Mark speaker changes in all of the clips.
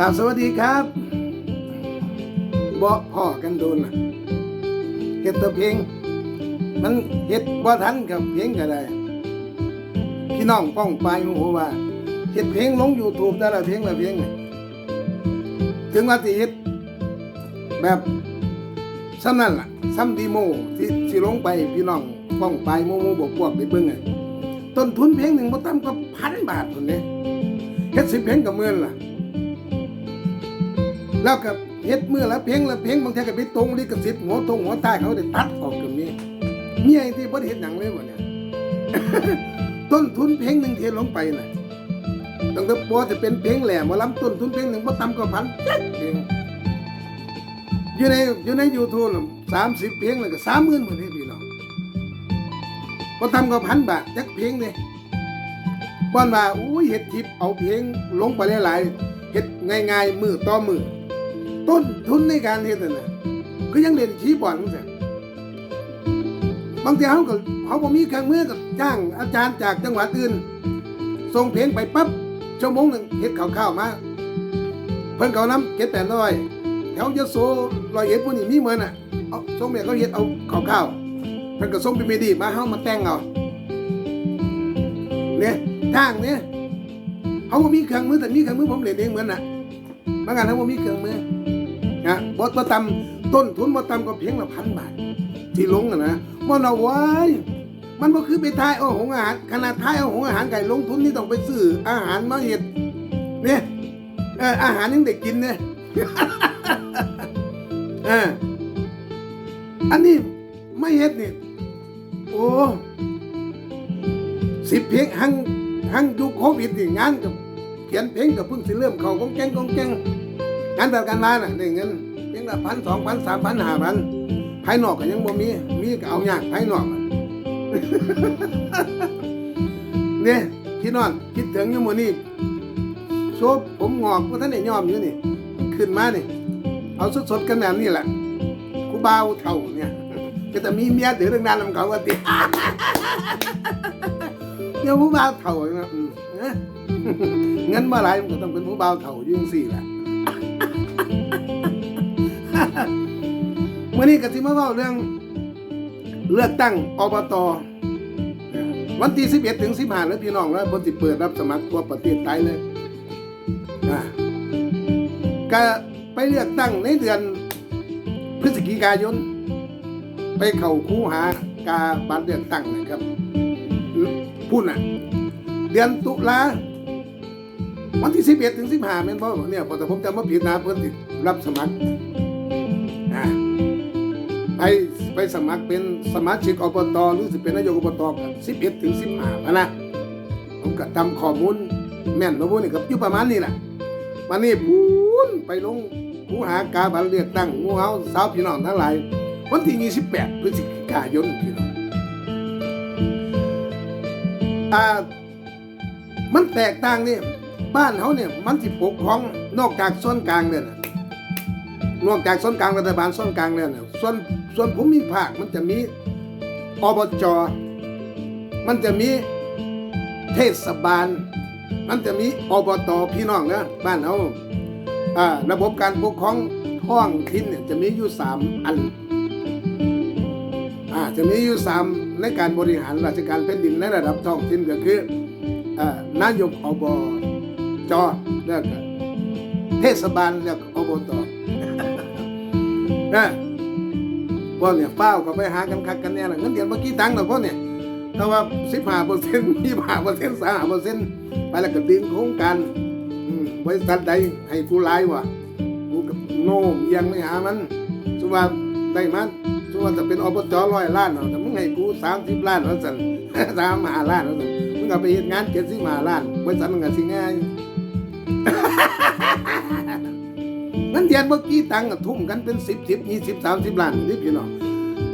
Speaker 1: ครับสวัสดีครับบ่พ่อกันโดนเฮ็ดแตัวเพลง มันเฮ็ดบ่ทันกับเพลงก็ได้ พี่น้องป้องปลายหูว่าเฮ็ดเพลงลง YouTube แต่ละเพลงละเพลงถึงว่าสิเฮ็ดแบบซ้ำนั่นล่ะซ้ำดีโมที่สิลงไปพี่น้องป้องปลายหมู่ๆบวกพวกไปเบิ่งอะต้นทุนเพลงหนึ่งบ่ต่ำกว่าพันบาทพุ่นเด้เฮ็ดสิบเพลงก็หมื่นล่ะ แล้วก็เฮ็ดเมื่อละเพลงละเพลงบางทีก็ไปตรงลิขสิทธิ์หัวตรงหัวใต้เขาได้ตัดออกก็มีเมียที่บ่ได้เฮ็ดหยังเลยบ่เนี่ยต้นทุนเพลงหนึ่งเทลงไปน่ะตั้งแต่ปอจะเป็นเพลงแหล่หมาลํต้นทุนเพลงหนึ่งบ่ต่ำกว่าพันเพลงอยู่ในอยู่ใน YouTube น่ะ30เพลงแล้วก็30,000หมดนี่พี่น้องบ่ต่ำกว่าพันบาทจักเพลงเด้บ่อนว่าอุ้ยเฮ็ดคลิปเอาเพลงลงไปหลายๆเฮ็ดง่ายๆมือต่อมือ ต้นทุนในการเฮ็ดนั่นน่ะก็ยังเล่นคีย์บอร์ดจังบางทีเขาก็เขาบ่มีเครื่องมือก็จ้างอาจารย์จากจังหวัดอื่นส่งเพลงไปปั๊บชั่วโมงหนึงเฮ็ดข่าวๆมาเพิ่นก็เอานำเก็ดแปดร้อยแถวยโสร้อยเอ็ดพวกนี้มีเหมือนน่ะเอาส่งแม่เขาเฮ็ดเอาข่าวๆเพิ่นก็ส่งเป็นเมดีมาเฮามาแต่งเอาเนี่ยทางเนี่ยเขาบ่มีเครื่องมือแต่มีเครื่องมือผมเล่นเองเหมือนน่ะบางงานเขาบ่มีเครื่องมือ นะบ่บ่ต่ำต้นทุนบ่ต่ำกว่าเพียงละพันบาท ที่ลงอะนะบ่เอาไว้มันบ่คือไปทายเอาหงอาหารขนาดทายเอาหงอาหารไก่ลงทุนนี่ต้องไปซื้ออาหารมาเฮ็ดเนี่ยเอออาหารยังได้กินเนี่ยเอออันนี้ไม่เฮ็ดนี่โอ้สิบเพลงหังหังยุคโควิดนี่งานกับเขียนเพลงกับเพิ่งสิเริ่มเข้ากองแกงกองแกง งานแบบการมาน่ะได้เงินเพียงละพันสองพันสามพันห้าพันภายนอกก็ยังบ่มี มีก็เอายากภายนอกเนี่ยพี่น้อนคิดถึงอยู่มื้อนี้โซบผมงอกว่าท่านได้ยอมอยู่นี่ ขึ้นมานี่เอาสดๆกันแบบนี้แหละกูบ่าวเฒ่าเนี่ยก็จะมีเมียถือเรื่องนั้นนำเขาว่าติเดี๋ยวผู้บ่าวเฒ่านะอืมเอ้อเงินเมื่อไหรมันก็ต้องเป็นผู้บ่าวเฒ่าอยุ่จั่งสี่แหละ เมื่อนี้ก็สิมาเล่าเรื่องเลือกตั้งอบตวันที่11ถึง15แล้วพี่น้องแล้วบนสิเปิดรับสมัครทั่วประเทศไทยเลยอ่าก็ไปเลือกตั้งในเดือนพฤศจิกายน ไปเข้าคูหากาบัตรเลือกตั้งนะครับพูดน่ะ เดือนตุลาวันที่11ถึง15แม่นบ่เนี่ยพอแต่ผมจำบ่ผิดนะเพิ่นสิรับสมัคร ไปไปสมัครเป็นสมาชิกอบตหรือสิเป็นนายกอบตกันสิบเอ็ดถึงสิบห้านะผมก็ทำข้อมูลแม่นมาพูดนี่ครับอยู่ประมาณนี้แหละวันนี้พูนไปลงผู้หากาบัตรเลือกตั้งหมู่เฮาสาวพี่น้องทั้งหลาย วันที่ 28 พฤศจิกายนพี่น้องอ่ามันแตกต่างนี่บ้านเขาเนี่ยมันสิปกครองนอกจากส่วนกลางเนี่ยนะนอกจากส่วนกลางรัฐบาลส่วนกลางแล้วเนี่ยส่วน ส่วนภูมิภาคมันจะมีอบจ มันจะมีเทศบาล มันจะมีอบตพี่น้องนะบ้านเขาอ่าระบบการปกครองท้องถิ่นเนี่ยจะมีอยู่สามอันอ่าจะมีอยู่สามในการบริหารราชการแผ่นดินในระดับท้องถิ่นก็คืออ่านายกอบจแล้วก็เทศบาลแล้วก็อบตนะ วกเนี่ยเป้าก็ไปหากันคักกันแน่ละเงินเดือนเมื่อกี้ตังค์หรอกพวกเนี่ยแต่ว่าสิบห้าเปอร์เซ็นต์ยี่ห้าเปอร์เซ็นต์สามเปอร์เซ็นต์ไปแล้วก็ดึงโครงการบริษัทใดให้กูไล่วะกูกับโน่เอียังไม่หามันสมว่าได้มันสมว่าจะเป็นอบจร้อยล้านเนาะแต่มึงให้กูสามสิบล้านแล้วสั่นสามห้าล้านแล้วสั่นมึงก็ไปเฮ็ดงานเจ็ดสิบห้าล้านบริษัทมันก็สิง่าย งินเดือนเมื่อกี้ตังค์ทุ่มกันเป็นสิบสิบยี่สิบสามสิบล้านนี่พี่น้อง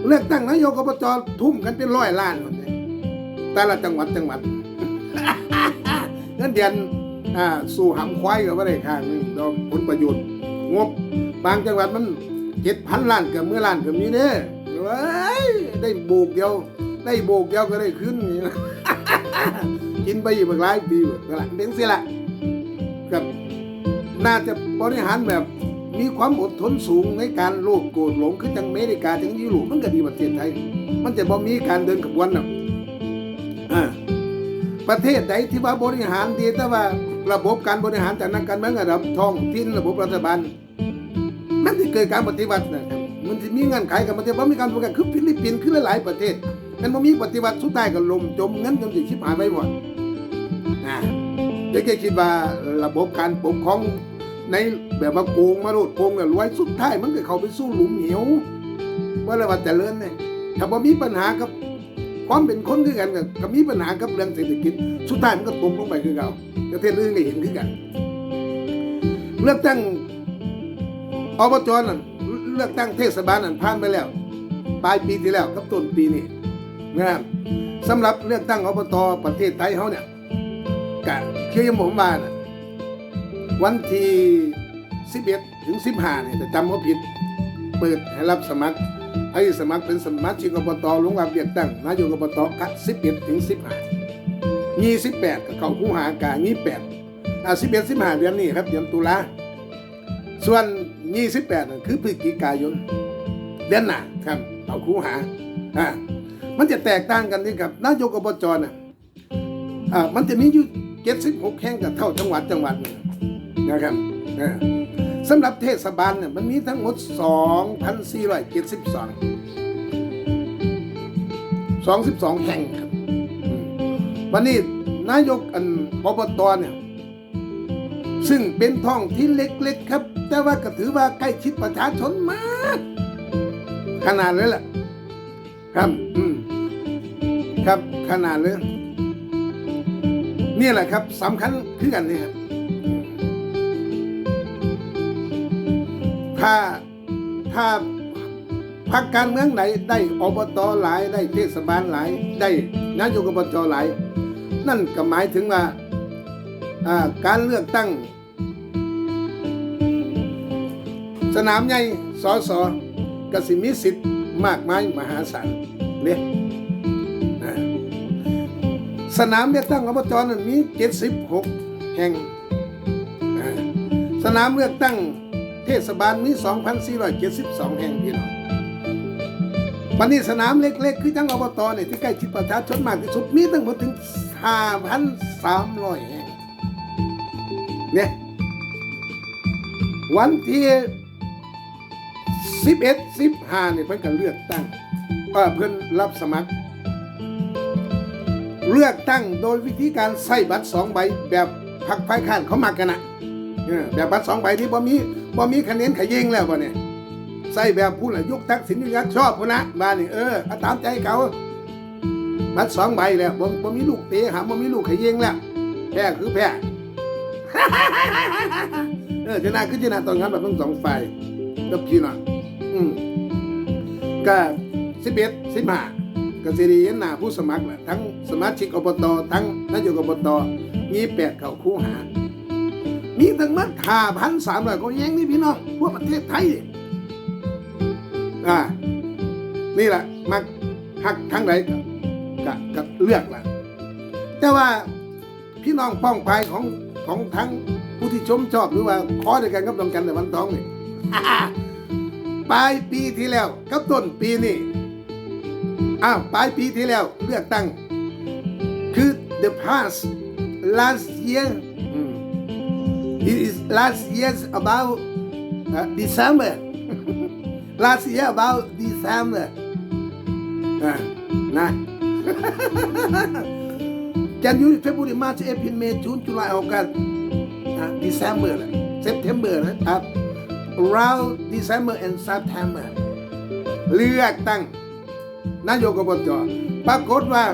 Speaker 1: เลือกตั้งนายกอบจทุ่มกันเป็นร้อยล้านหมดเลยแต่ละจังหวัดจังหวัดเงินเดือนอ่าสู่หำควายก็ไม่ได้างนึงดอกผลประโยชน์งบบางจังหวัดมันเจ็ดพันล้านกับเมื่อล้านกับมีเด้เว้ยได้โบกเดียว ได้โบกเดียวก็ได้ขึ้นกินไปอีกหลายปีก็ละเป็นสิละกับน่าจะบริหารแบบ มีความอดทนสูงในการโลภโกรธหลงคือจังอเมริกาจังยุโรปมันก็ดีประเทศไทย มันจะบ่มีการเดินขบวนน่ะประเทศใดที่ว่าบริหารดีแต่ว่าระบบการบริหารจากนักการเมืองระดับท้องถิ่นระบบรัฐบาลมันจะเกิดการปฏิวัตินะมันจะมีเงื่อนไขกับมันจะบ่มีการปฏิวัติคือฟิลิปปินส์คือหลายประเทศมันบ่มีปฏิวัติสุดท้ายก็ล่มจมเงินจนสิชิบหายไปหมดอ่าเด็กคิดว่าระบบการปกครอง ในแบบว่าโกงมาโลดโกงแล้วรวยสุดท้ายมันก็เข้าไปสู้หลุมเหวว่าแล้วว่าเจริญเนี่ยถ้าบ่มีปัญหากับความเป็นคนคือกันก็ก็มีปัญหากับเรื่องเศรษฐกิจสุดท้ายมันก็ตกลงไปคือเก่าประเทศอื่นก็เห็นคือกัน เลือกตั้งอบจนั่นเลือกตั้งเทศบาลนั่นผ่านไปแล้ว ปลายปีที่แล้วกับต้นปีนี้นะครับสำหรับเลือกตั้งอบตประเทศไทยเฮาเนี่ยกะคือยังผมว่านะ วันที่ 11 ถึง 15เนี่ยแต่จำว่าผิด เปิดให้รับสมัคร ให้สมัครเป็นสมาชิกอบตลงรับเลือกตั้งนายกอบตกั11 ถึง 15มี18ก็เข้าคู่หากามี8อ่า11 15เดือนนี้ครับเดือนตุลาส่วน28นั่นคือพฤศจิกายนเดือนหน้าครับเอาคู่หาอ่ามันจะแตกต่างกันที่กับนายกอบจน่ะอ่ามันจะมีอยู่76แห่งกับเท่าจังหวัดจังหวัดนึง นะครับสำหรับเทศบาลเนี่ยมันมีทั้งหมด 2,472 22 แห่งครับวันนี้นายกอันอบตเนี่ยซึ่งเป็นท้องที่เล็กๆครับ แต่ว่าก็ถือว่าใกล้ชิดประชาชนมาก ขนาดเลยแหละครับ อืม ครับ ขนาดเลยนี่แหละครับสำคัญคือกันนี่ครับ ถ้าถ้าพรรคการเมืองไหนได้อบตหลายได้เทศบาลหลายได้นายกอบจหลาย นั่นก็หมายถึงว่าการเลือกตั้ง สนามใหญ่สอสอกสิมีสิทธิ์มากมายมหาศาลเนี่ยสนามเลือกตั้งอบจนั้นมี76 แห่งอ่าสนามเลือกตั้ง ศบาลมี 2,472 แห่งพี่น้องวันนี้สนามเล็กๆ คือจังอบตเนี่ยที่ใกล้ชิดประชาชนมากที่สุดมีตั้งหมดถึง 5,300 แห่งเนี่ยวันที่11 15เนี่ยเพิ่นก็เลือกตั้งเอ่อเพิ่นรับสมัคร เลือกตั้งโดยวิธีการใส่บัตรสองใบแบบพักฝ่ายค้านเขามักกันนะ แบบบัตรสองใบที่บ่มีบ่มีคะแนนขยิงแล้วบ่เนี่ยใส่แบบผู้ละยุคทักษิณยุคชอบพุ่นนะบ้านนี่เอออาตามใจเขาบัตรสองใบแล้วบ่บ่มีลูกเตะหาบ่มีลูกขยิงแล้วแพ้คือแพ้เออชนะคือชนะตอนงั้นแบบทั้งสองฝ่ายกับพี่น้องอืมก็สิบเอ็ดสิบห้ากสิริเห็นนาผู้สมัครแหละทั้งสมาชิกอบตทั้งนายกอบตมีแปดเขาคู่หา มีทั้งมัดห้าพันสามร้อยก็แย่งนี่พี่น้องพวประเทศไทยอ่านี่แหละมักหักทั้งไหนก็ก็ก็เลือกละแต่ว่าพี่น้องป้องปายของของทั้งผู้ที่ชมชอบหรือว่าขอด้วยกันกับดองกันแต่วันทองนี่ปลายปีที่แล้วกับต้นปีนี่อ้าวปลายปีที่แล้วเลือกตั้งคือ the past last year it is last year's about uh, December last year about December อ่านะ January February March April May June July August อะ December September นะครับ around December and September เลือกตั้งนายกอบจปรากฏว่า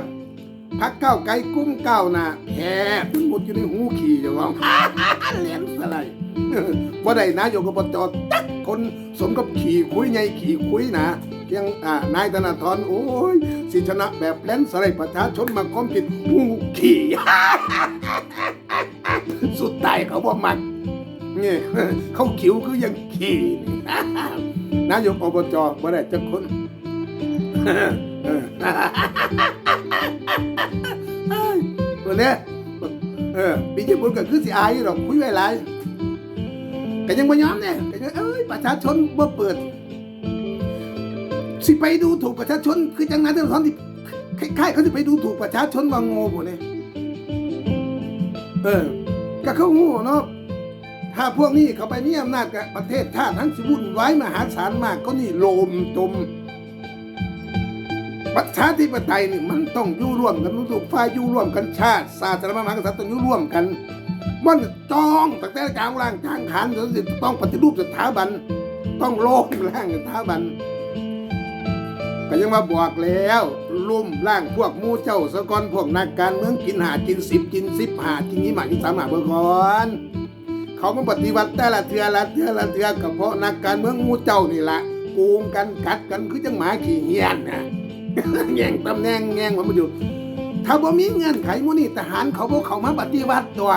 Speaker 1: พักเก้าไกลกุ้มก้าหนาแพ้ทั้งหมดอยู่ในหูขี่จ้าของเหรียญอะไรว่าได้นายกอบจตักคนสมกับขี่คุยไงขี่คุยนะเพียงอ่านายธนาธรโอ้ย สิชนะแบบแลนสไลประชาชนมาก้มผิดหูขี่สุดท้ายเขาบ่มักนี่เขาขิวคือยังขี่นายกอบจบ่ได้จักคน เนี้ยเออปีญี่ปุ่นก็คือสิอายอยู่ดอกคุยไว้หลายก็ยังบ่ยอมเนี่ยก็ยังเอ้ยประชาชนบ่เปิด สิไปดูถูกประชาชน คือจังนั้นเรื่องสอนที่คล้ายๆเขาสิไปดูถูกประชาชนว่าโง่บ่เนี่ยเออก็เขาโง่เนาะถ้าพวกนี้เขาไปมีอำนาจกับประเทศชาติทั้งสิวุ่นวายมหาศาลมากก็นี่โลมจม ประชาธิปไตยนี่มันต้องอยู่ร่วมกันทุกฝ่ายอยู่ร่วมกันชาติศาสนาพระมหากษัตริย์ต้องอยู่ร่วมกันมันจองตั้งแต่กลางร่างกลางขานจนสิต้องปฏิรูปสถาบัน ต้องโลกร่างสถาบันก็ยังมาบอกแล้วลุ่มร่างพวกมูเจ้าสกอนพวกนักการเมืองกินหากินสิบกินสิบหากินนี้หมากินสามหาเบอร์กอนเขามาปฏิวัติแต่ละเทือละเทือละเทือก็เพราะนักการเมืองมูเจ้านี่แหละโกงกันกัดกันคือจังหมาขี้เหี้ยนนะ แย่งตำแหน่งแย่งมันมาอยู่ถ้าบ่มีเงื่อนไขมูนี่ทหารเขาบ่เข้ามาปฏิวัติตัว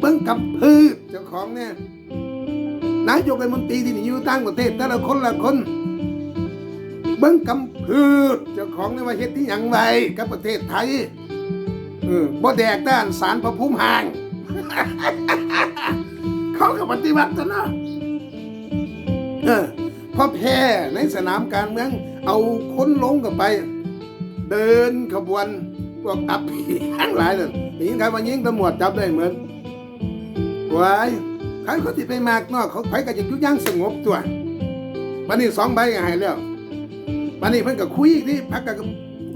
Speaker 1: เบิ่งกับพืชเจ้าของเนี่ยนายกรัฐมนตรีที่อยู่ต่างประเทศแต่ละคนละคน เบิ่งกำพืชเจ้าของเนี่ยว่าเฮ็ดที่หยังไว้กับประเทศไทยเออบ่แดกด้านสารพระภูมิห่าง เขาก็ปฏิวัติซะนะเออ พอแพ้ในสนามการเมือง เอาคนลงกันไป เดินขบวนพวกอับผีทั้งหลายนั่นยิงใครมายิงตำรวจจับได้เหมือนวายใครเขาติดไปมากนอกเขาไปก็จะอยู่อยังสงบตัววันนี้สองใบก็หายแล้ววันนี้เพิ่นก็คุยที่พักกับ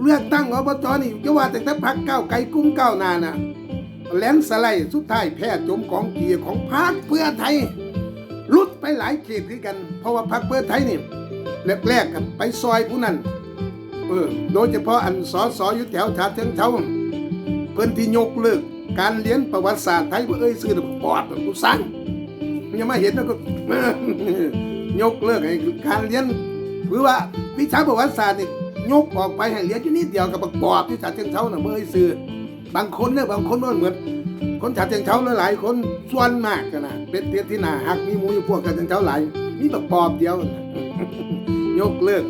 Speaker 1: เลือกตั้งอบจนี่จะว่าแต่แต่พักเก้าวไกลกุ้มก้าวหนาน่ะแลนสไลด์สุดท้ายแพ้จมของเกียร์ของพรรคเพื่อไทย ลุดไปหลายเขตด้วยกัน เพราะว่าพรรคเพื่อไทยนี่แรกๆกันไปซอยผู้นั้นเออโดยเฉพาะอันสอสออยู่แถวชาเชิงเทาเพิ่นที่ยกเลิกการเรียนประวัติศาสตร์ไทยว่าเอ้ยซื้อน่ะปอดกูสั่งยังมาเห็นแล้วก็ยกเลิกไอ้การเรียนหรือว่าวิชาประวัติศาสตร์นี่ยกออกไปให้เหลืออยู่นิดเดียวกับประกอบที่ฉะเชิงเทาน่ะเมื่อยซื้อบางคนเนี่ยบางคนมันเหมือน คนฉะเชิงเทราหลายๆคนส่วนมากกันนะเป็นเพียที่หนาหักมีหมูอยู่พวกฉะเชิงเทราหลายมีประกอบเดียวยกเลิก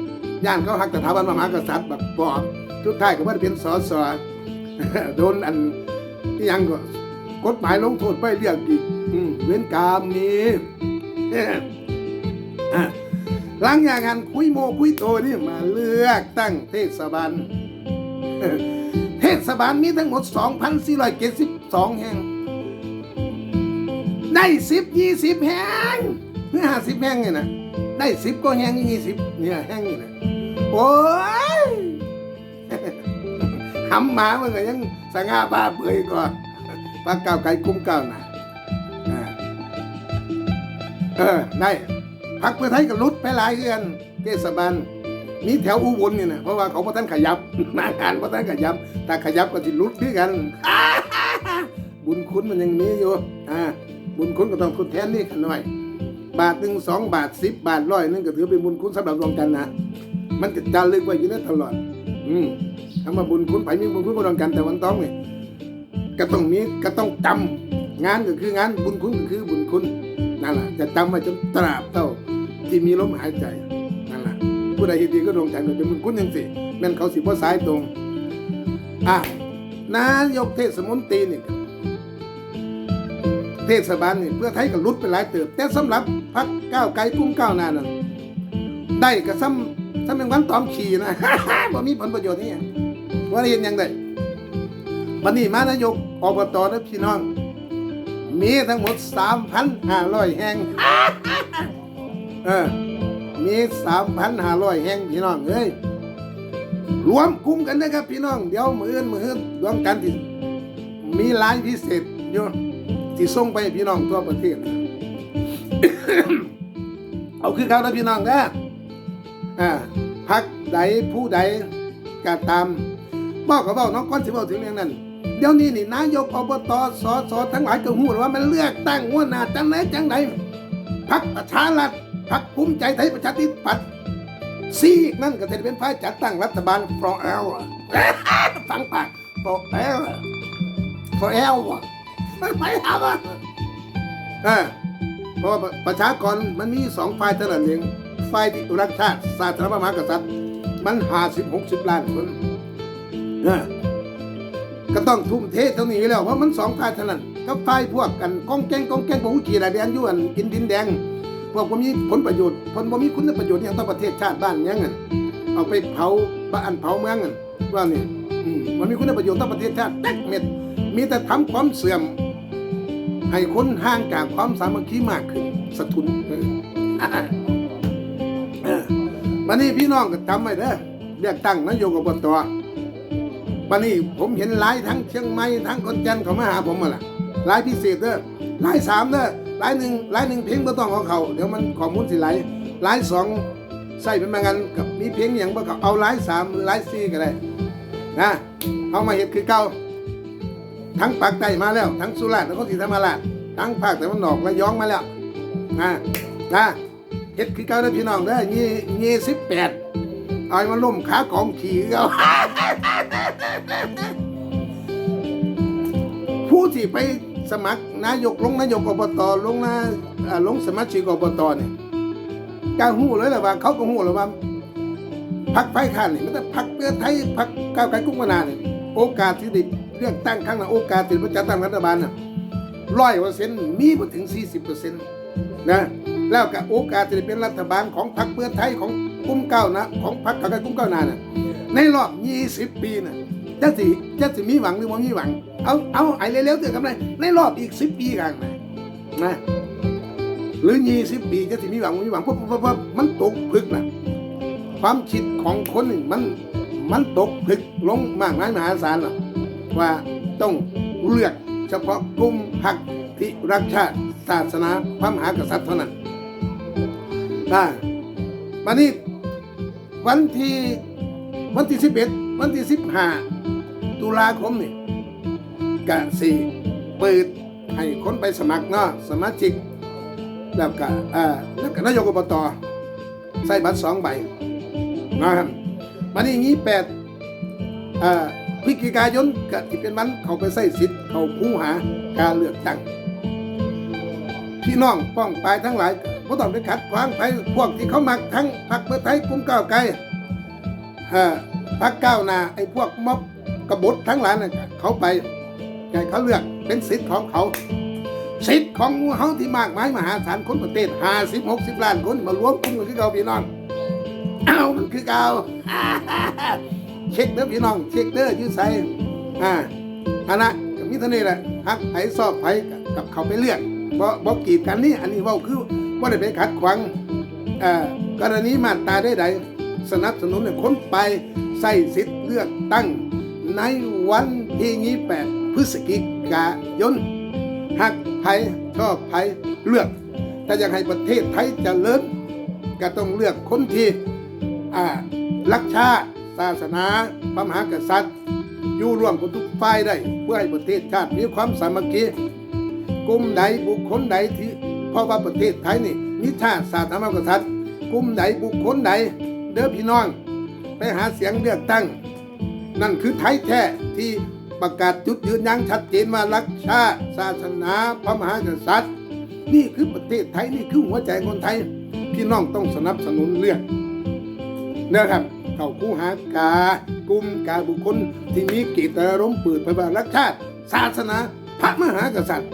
Speaker 1: ย่านเขาหักสถาบันพระมหากษัตริย์แบบปอบทุดท้ายก็ว่าเป็นสอสอโดนอันที่ยังก็กฎหมายลงโทษไปเรียกอีกอืมเว้นกรรมมีอะหลังจากงานคุยโมคุยโตนี่มาเลือกตั้งเทศบาล เทศบาลมีทั้งหมด 2,472 แห่ง ได้ 10 20 แห่งเมื่อ50 แห่งเนี่นะได้ 10 ก็แห่ง20 เนี่ยแห่งนี่นะโอ้ยหำหมามันก็ยังสง่าบ้าเปื่อยก่อนปลาเก่าไก่กุ้มเก่านาอ่าเออได้พักเพื่อไทยก็ลุดไปหลายเดือนเทศบาล มีแถวอุบลนี่นะเพราะว่าเขาพอท่านขยับนางานพอท่านขยับแต่ขยับก็จะลุดด้วยกัน บุญคุณมันยังมีอยู่อ่าบุญคุณก็ต้องทดแทนนี่กันหน่อย บาทหนึ่งสองบาทสิบบาทร้อยหนึงก็ถือเป็นบุญคุณสำหรับดวงจันทร์นะมันจะจารึกไว้อยู่ได้ตลอด อืมคำว่าบุญคุณไปมีบุญคุณกับดวงจันทร์แต่วันต้องเนี่ยก็ต้องมีก็ต้องจำงานก็คืองานบุญคุณก็คือบุญคุณนั่นแหละจะจำไว้จนตราบเท่าที่มีลมหายใจ ผู้ใดเห็นดีก็ดวงใจก็จะมันคุ้นยังสิแม่นเขาสิบ่สายตรงอะนายกเทศมนตรีนี่เทศบาลนี่เพื่อไทยก็ลุดไปหลายเติบ แต่สำหรับพรรคก้าวไกลกุ้งก้าวหน้านั่นได้ก็ซ้ำซ้ำเป็นวันตอมขี่นะบ่มีผลประโยชน์นี่ว่าเรียนยังไงวันนี้มานายกอบตนะพี่น้อง มีทั้งหมด 3,500 แห่งเออ มี3,500แห่งพี่น้องเอ้ยรวมกลุ่มกันนะครับพี่น้อง เดี๋ยวมืออื่นมืออื่นรวมกันที่มีรายพิเศษอยู่ที่ส่งไปพี่น้องทั่วประเทศ เอาคือเขานะพี่น้องนะอ่าพักใดผู้ใดก็ตามบอกกับบอกน้องก้อนสิบอกถึงเรื่องนั้นเดี๋ยวนี้นี่นายกอบตสสทั้งหลายก็หูว่ามันเลือกตั้งงวหน้าจังไหนจังไหนพักประชารัฐ พักภูมิใจไทยประชาธิปัตย์ซีกนั่นก็จะเป็นฝ่ายจัดตั้งรัฐบาล forever ฟังปาก forever forever ไม่ทำอะเพราะประชากรมันมีสองฝ่ายเท่านั้นเองฝ่ายที่รักชาติศาสนาพระมหากษัตริย์มันหาสิบหกสิบล้านคนก็ต้องทุ่มเทตรงนี้แล้วเพราะมันสองฝ่ายเท่านั้นกับฝ่ายพวกกันกองแกงกองแกงพวกขี่ระแดนอยู่อันกินดินแดง พวกบ่มีผลประโยชน์ผลบ่มีคุณประโยชน์อย่างต่อประเทศชาติบ้านยังนั่นเอาไปเผาบ้านเผาเมืองนั่นว่านี่มันมีคุณประโยชน์ต่อประเทศชาติแตกเม็ด มีแต่ทำความเสื่อม ให้คนห่างจากความสามัคคีมากขึ้นสะทุนวันนี้พี่น้องก็จำไว้เด้อเรียกตั้งนายกอบตวันนี้ผมเห็นหลายทั้งเชียงใหม่ทั้งคนจันทน์เขามาหาผมมาละหลายพิเศษเด้อหลายสามเด้อ ลายหนึ่งลายหนึ่งเพลงบ่ต้องของเขาเดี๋ยวมันข้อมูลสิไหลลายสองใส่เป็นบางงานกับมีเพลงอย่างบ่ก็เอาลายสามลายสี่ก็ได้นะเอามาเห็ดคือเก่าทั้งปากใต้มาแล้ว ทั้งสุราษฎร์นครศรีธรรมราชทั้งภาคตะวันออกระย้องมาแล้วนะนะเฮ็ดคือเก่าเด้พี่น้องเด้ยี่ยี่สิบแปดเอามันล่มขากองขี่เก่าผู้ที่ไปสมัคร นายกลงนายกอบตลงนาลงสมาชิกอบตเนี่ยกาหูเลยแหละว่า เขาก็หูแล้วว่าพักไฟข้านนี่มันจะพักเพื่อไทยพักก้าวไกลกุ้งมานาเนี่ยโอกาสที่ได้เลือกตั้งครั้งหน้าโอกาสที่จะตั้งรัฐบาลน่ะร้อยเปอร์เซ็นต์มีบ่ถึงสี่สิบเปอร์เซ็นต์นะแล้วก็โอกาสที่จะเป็นรัฐบาลของพรรคเพื่อไทยของกุ้มเก้าวนะของพรรคก้าวไกลกุ้มเก้าวนาน่ะในรอบยี่สิบปีน่ะ จะสิจะสิมีหวังหรือว่ามีหวัง เอาเอาไอ้เร็วๆเตือนกันเลยในรอบอีกสิบปีกันนะนะหรือยี่สิบปีจะสิมีหวังบ่มีหวังเพราะเพราะเพราะมันตกผลึกนะความคิดของคนนี่มันมันตกผลึกลงมากมายมหาศาลน่ะว่าต้องเลือกเฉพาะกลุ่มพรรคที่รักชาติศาสนาพระมหากษัตริย์เท่านั้นอ่าวันนี้วันที่วันที่สิบเอ็ดวันที่สิบห้า ตุลาคมนี่กะสี่เปิดให้คนไปสมัครเนาะสมาชิก แล้วก็อ่าแล้วก็นายกอบตใส่บัตรสองใบนะครับวันนี้งี้แปดอ่าพฤศจิกายนก็ที่เป็นวันเขาไปใส่สิทธิ์เขาคู่หาการเลือกตั้งพี่น้องป้องปลายทั้งหลายก็ต้องไปขัดขวางไปพวกที่เขามักทั้งพรรคเพื่อไทยกลุ่มก้าวไกลเอ่อพักก้าวหนาไอ้พวกม็อบ กบฏทั้งหลายน่ะเขาไปแกเขาเลือกเป็นสิทธิ์ของเขาสิทธิ์ของหมู่เฮาที่มากมายมหาศาลคนประเทศห้าสิบหกสิบล้านคนมารวมกลุ่มกันคือเก่าพี่น้องเอามันคือเก่าเช็คเด้อพี่น้อง เช็คเด้อยืดใส่อ่าอันนะก็มีเทนี้แหละฮักไผสอบไผกับเขาไปเลือกบ่บ่กีดกันนี่อันนี้เว่าคือว่าได้ไปขัดขวางอ่อกรณีมาตราได้ใดสนับสนุนคนไปใส่สิทธิ์เลือกตั้ง ในวันที่ 28 พฤศจิกายนหักไผชอบไผเลือกถ้าอยากให้ประเทศไทยจเจริญก็ต้องเลือกคนที่อ่ารักชาติศาสนาพระมหากษัตริย์ อยู่ร่วมกันทุกฝ่ายได้ เพื่อให้ประเทศชาติมีความสามัคคีกลุ่มใดบุคคลใดที่เพราะว่าประเทศไทยนี่มีชาติศาสนาพระมหากษัตริย์กลุ่มใดบุคคลใดเด้อพี่น้อง ไปหาเสียงเลือกตั้ง นั่นคือไทยแท้ที่ประกาศจุดยืนอยังชัดเจนว่ารักชาติศาสนาพระมหากษัตริย์ นี่คือประเทศไทยนี่คือหัวใจคนไทย พี่น้องต้องสนับสนุนเลือกนะครับเข้าคู่หากากลุ่มกาบุคคลที่มีกิจอารมณ์เปิดไปว่ารักชาติ ศาสนา พระมหากษัตริย์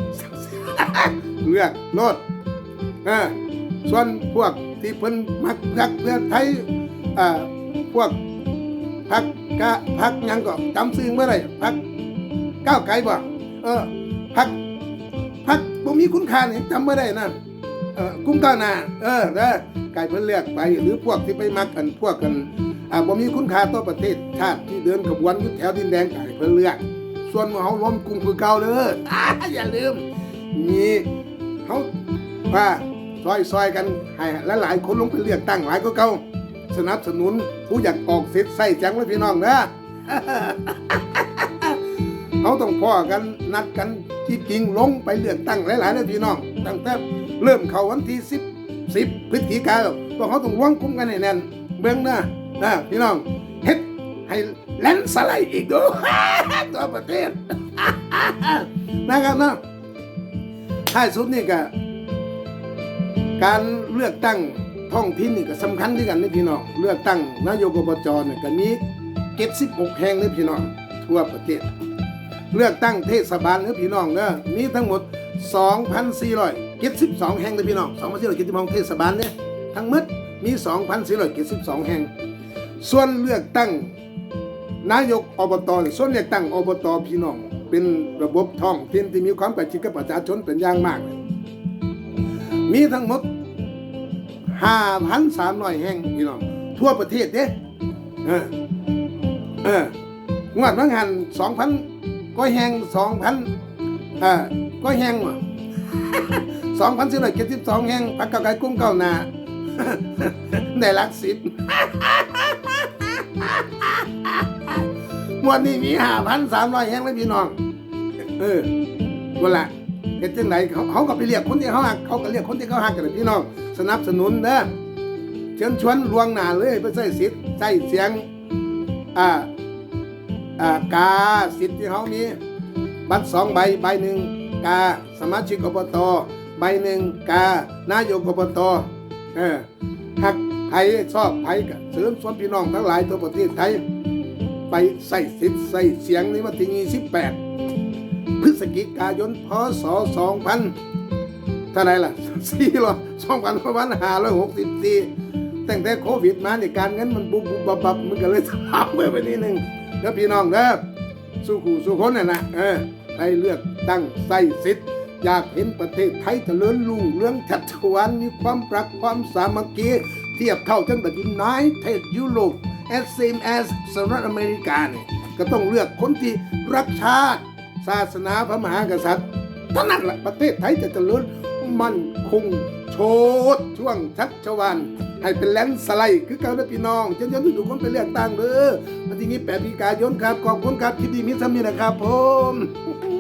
Speaker 1: เลือกโลดอ่าส่วนพวกที่เพิ่นมักพักเพื่อไทยอ่าพวก พักกะพักยังก็จำซื่อเมื่อไรพักก้าวไกลบ่เออพักพักบ่มีคุณค่านี่ยจำไม่ได้นะเออกุ้มก้าวหน้าเออเด้อไก่เพิ่นเลือกไป หรือพวกที่ไปมักกันพวกกันอ่าบ่มีคุณค่าต่อประเทศชาติที่เดินขบวนอยู่แถวดินแดงไก่เพิ่นเลือก ส่วนเฮาล้มกลุ่มคือเก่าเด้ออย่าลืมมีเขาว่าซอยซอยๆกันให้หลายๆคนลงไปเลือกตั้งหลายก็เก่า สนับสนุนผู้อยากออกเสร็จใส่จังเลยพี่น้องนะเขาต้องพ่อกันนัดกันที่จริงลงไปเลือกตั้งหลายๆเลยพี่น้อง ตั้งแต่เริ่มเข้าวันที่สิบสิบพฤศจิกายนพวกเขาต้องร่วมกลุ่มกันให้แน่นเบื้องหน้านะพี่น้องเฮ็ดให้แลนสไลด์อีกดูตัวประเทศนะครับนะท้ายสุดนี่ก็การเลือกตั้ง ท้องถิ่นนี่ก็สำคัญที่กันนี่พี่น้องเลือกตั้งนายกอบจเนี่ยก็มี76แห่งเลยพี่น้องทั่วประเทศ เลือกตั้งเทศบาลเนื้อพี่น้องเด้อมีทั้งหมด 2,472 แห่งเลยพี่น้อง2,472เทศบาลเนี่ยทั้งหมดมี 2,472 แห่ง ส่วนเลือกตั้งนายกอบตส่วนเลือกตั้งอบตพี่น้อง เป็นระบบท้องถิ่นที่มีความใกล้ชิดกับประชาชนเป็นอย่างมาก มีทั้งหมด 5,300แห่งพี่น้องทั่วประเทศเด้เออเอองวดบางหัน2,000ก็แห่ง2,000เอ่อก็แห่งว่ะ2,472แห่งพักเก้าวไกลกุ้มเก้าหนาได้ลักสิบงวันนี้มีห้าพันสามร้อยแห่งเลยพี่น้อง เออวันละ เฮ็ดจังไดเขาเขาก็ไปเรียกคนที่เขาหักเขาก็เรียกคนที่เขาหักกันพี่น้องสนับสนุนเด้อเชิญชวนลวงหน้าเลยไปใส่สิทธิ์ใส่เสียงอ่าอ่ากาสิทธิ์ที่เขามีบัตรสองใบใบหนึ่งกาสมาชิกอบตใบหนึ่งกานายกอบตเออหักไผชอบไผก็เสริมสวนพี่น้องทั้งหลายทั่วประเทศไทยไปใส่สิทธิ์ใส่เสียงในวันที่28 พฤศจิกายนพศ2000ท่าไหรล่ะ4 2 5 6 4ตั้งแต่โควิดมาในยการเงินมันบุบบุบบับบับมันก็เลยทำไปไปนิดนึงแล้วพี่น้องเด้อสู้ขู่สู้คนน่ะนะเออให้เลือกตั้งใส่สิทธิ์อยากเห็นประเทศไทยเจริญรุ่งเรืองชัดวานมีความรักความสามัคคีเทียบเท่าจังแบบยูไนเต็ดยุโรป as same as สหรัฐอเมริกาเนี่ยก็ต้องเลือกคนที่รักชาติ ศาสนาพระมหากษัตริย์เท่านั้นแหละประเทศไทยจะเจริญมั่นคงโชดช่วงชัชวานให้เป็นแลนด์สไลด์คือเก่าและพี่น้องเชิญชวนทุกคนไปเลือกตั้งเด้อวันที่นี้8พฤศจิกายนครับขอบคุณครับคิดดีมิตรสามีนะครับผม